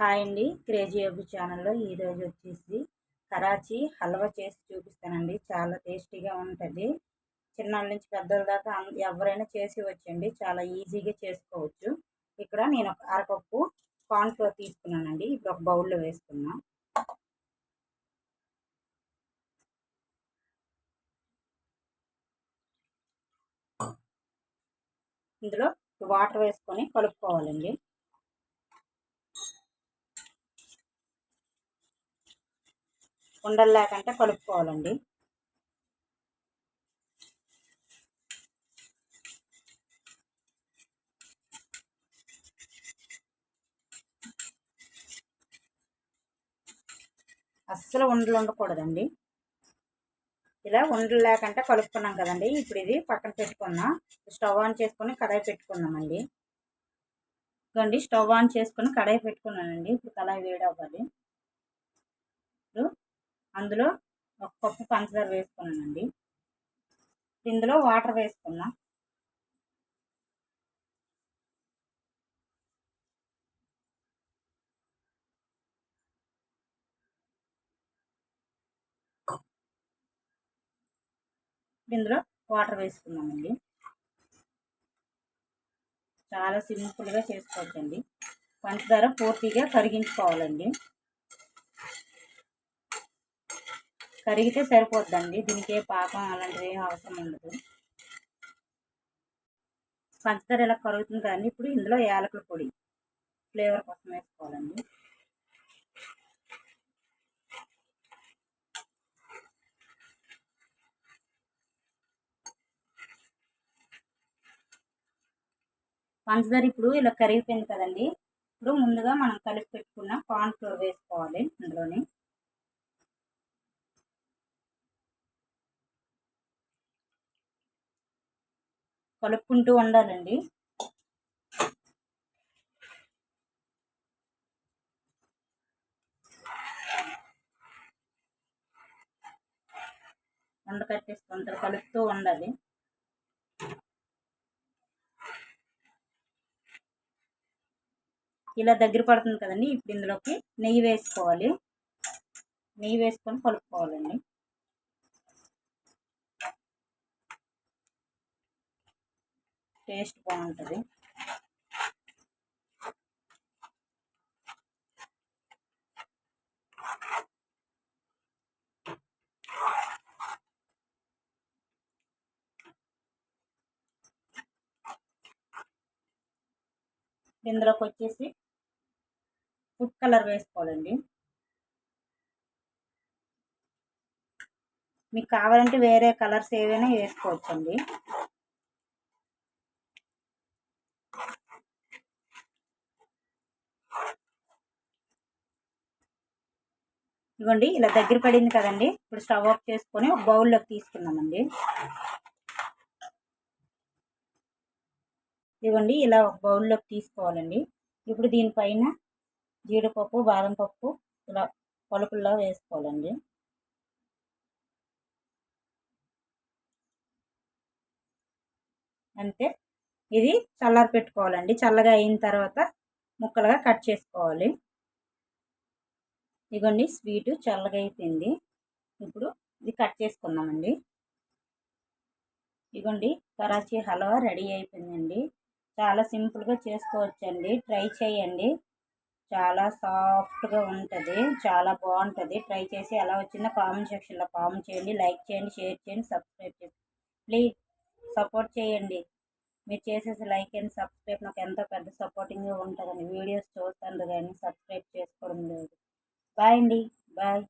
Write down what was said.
Hi అండి. Crazy అబ్బు ఛానల్లో ఈరోజు వచ్చేసి కరాచీ హల్వా చేసి చూపిస్తానండి. చాలా టేస్టీగా ఉంటుంది. చిన్నవాళ్ళ నుంచి పెద్దల దాకా ఎవరైనా చేసి వచ్చండి. చాలా ఈజీగా చేసుకోవచ్చు. ఇక్కడ నేను ఒక అరకప్పు కార్న్ ఫ్లోర్ తీసుకున్నానండి. ఇప్పుడు ఒక బౌల్లో వేసుకున్నా ఇందులో వాటర్ వేసుకొని కలుపుకోవాలండి. ఉండలు లేకుండా కలుపుకోవాలండి. అస్సలు ఉండలు ఉండకూడదండి. ఇలా ఉండలు లేకుండా కలుపుకున్నాం కదండి. ఇప్పుడు ఇది పక్కన పెట్టుకున్నాం. స్టవ్ ఆన్ చేసుకొని కడాయి పెట్టుకున్నామండి. ఇదిగోండి స్టవ్ ఆన్ చేసుకుని కడాయి పెట్టుకున్నానండి. ఇప్పుడు కడాయి వేడి అవ్వాలి అందులో ఒక కప్పు పంచదార వేసుకున్నానండి. ఇందులో వాటర్ వేసుకున్నా. ఇందులో వాటర్ వేసుకున్నామండి చాలా సింపుల్గా చేసుకోవచ్చండి. పంచదార పూర్తిగా కరిగించుకోవాలండి. కరిగితే సరిపోద్దండి. దీనికి ఏ పాకం అలాంటివి ఏం అవసరం ఉండదు. పంచదార ఇలా కరుగుతుంది కానీ ఇప్పుడు ఇందులో యాలకుల పొడి ఫ్లేవర్ కోసం వేసుకోవాలండి. పంచదార ఇప్పుడు ఇలా కరిగిపోయింది కదండి. ఇప్పుడు ముందుగా మనం కలిపి పెట్టుకున్న కార్న్ ఫ్లోర్ వేసుకోవాలి ఇందులోని. కలుపుకుంటూ ఉండాలండి. వండ కట్టేసుకుంటారు కలుపుతూ ఉండాలి. ఇలా దగ్గర పడుతుంది కదండి ఇప్పుడు ఇందులోకి నెయ్యి వేసుకోవాలి. నెయ్యి వేసుకొని కలుపుకోవాలండి. టేస్ట్ బాగుంటుంది. ఇందులోకి వచ్చేసి ఫుడ్ కలర్ వేసుకోవాలండి. మీకు కావాలంటే వేరే కలర్స్ ఏవైనా వేసుకోవచ్చండి. ఇవ్వండి ఇలా దగ్గర పడింది కదండి. ఇప్పుడు స్టవ్ ఆఫ్ చేసుకొని ఒక బౌల్లోకి తీసుకున్నామండి ఇవ్వండి ఇలా ఒక బౌల్లోకి తీసుకోవాలండి. ఇప్పుడు దీనిపైన జీడిపప్పు బాదం పప్పు ఇలా పలుకుల్లో వేసుకోవాలండి. అంతే. ఇది చల్లారి పెట్టుకోవాలండి చల్లగా అయిన తర్వాత ముక్కలుగా కట్ చేసుకోవాలి. ఇదిగోండి స్వీటు చల్లగా అయిపోయింది. ఇప్పుడు ఇది కట్ చేసుకుందామండి. ఇదిగోండి కరాచీ హల్వా రెడీ అయిపోయిందండి. చాలా సింపుల్గా చేసుకోవచ్చండి. ట్రై చేయండి. చాలా సాఫ్ట్గా ఉంటుంది. చాలా బాగుంటుంది. ట్రై చేసి ఎలా వచ్చిందో కామెంట్ సెక్షన్లో కామెంట్ చేయండి. లైక్ చేయండి షేర్ చేయండి సబ్స్క్రైబ్ చేయండి. ప్లీజ్ సపోర్ట్ చేయండి. మీరు చేసేసి లైక్ అండ్ సబ్స్క్రైబ్. నాకు ఎంతో పెద్ద సపోర్టింగ్గా ఉంటుందండి. వీడియోస్ చూస్తాను కానీ సబ్స్క్రైబ్ చేసుకోవడం లేదు. బాయ్ అండి బాయ్